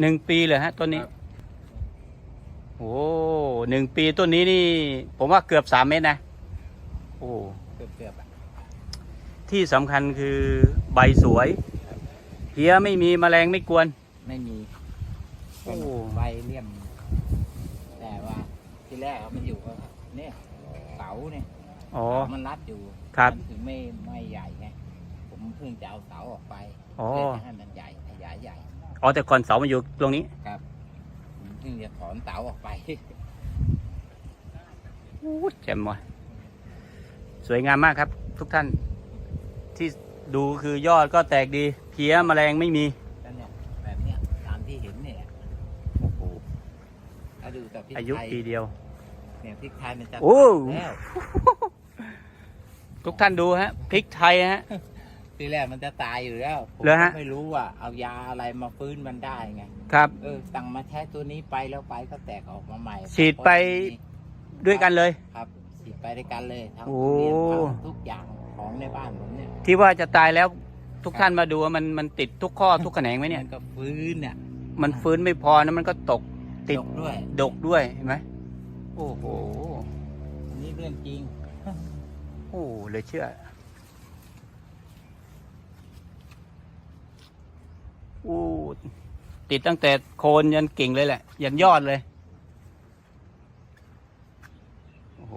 หนึ่งปีเลยฮะต้นนี้ ครับโอ้หนึ่งปีต้นนี้นี่ ผมว่าเกือบสามเมตรนะ โอ้ เกือบเกือบๆอะที่สำคัญคือใบสวย เพี้ยไม่มีแมลงไม่กวน ไม่มีโอ้ ใบเลี่ยม แต่ว่าที่แรกอะมันอยู่กับเนี่ยเสาเนี่ยอ๋อเสามันรัดอยู่ครับ มันถึงไม่ไม่ใหญ่ไงผมเพิ่งจะเอาเสาออกไปอ๋อ เพื่อจะให้มัน อ๋อแต่ก่อนเสามาอยู่ตรงนี้ครับผมเพิ่งจะถอนเสาออกไปโอ้แจ่มว่ะสวยงามมากครับ ทุกท่าน ที่ดูคือยอดก็แตกดีเพี้ยแมลงไม่มีก็เนี่ยแบบเนี้ยตามที่เห็นเนี่ยโอ้โหถ้าดูแต่พริกอายุไทยปีเดียว เนี่ยพริกไทยมันจะโอ้ แล้ว ทุกท่านดูฮะพริกไทยฮะ ทีแรกมันจะตายอยู่แล้วผมเหรอฮะก็ไม่รู้ว่า เอายาอะไรมาฟื้นมันได้ไงครับ เออสั่งมาใช้ตัวนี้ไปแล้วไปก็แตกออกมาใหม่ฉีดไป ด้วยกันเลย ครับฉีดไปด้วยกันเลยทั้งโอ้ ทุเรียนทั้งทุกอย่างของในบ้านผมเนี่ยที่ว่าจะตายแล้วทุกท่านมาดูว่ามันมันติดทุกข้อทุกแขนงไหมเนี่ย มันก็ฟื้นเนี่ยมันฟื้นไม่พอนะมันก็ตก ติดดกด้วยดกด้วยเห็นไหมโอ้โห อันนี่เรื่องจริง โอ้เหลยเชื่อ ติดตั้งแต่โคนยันกิ่งเลยแหละ ยันยอดเลย โอ้โห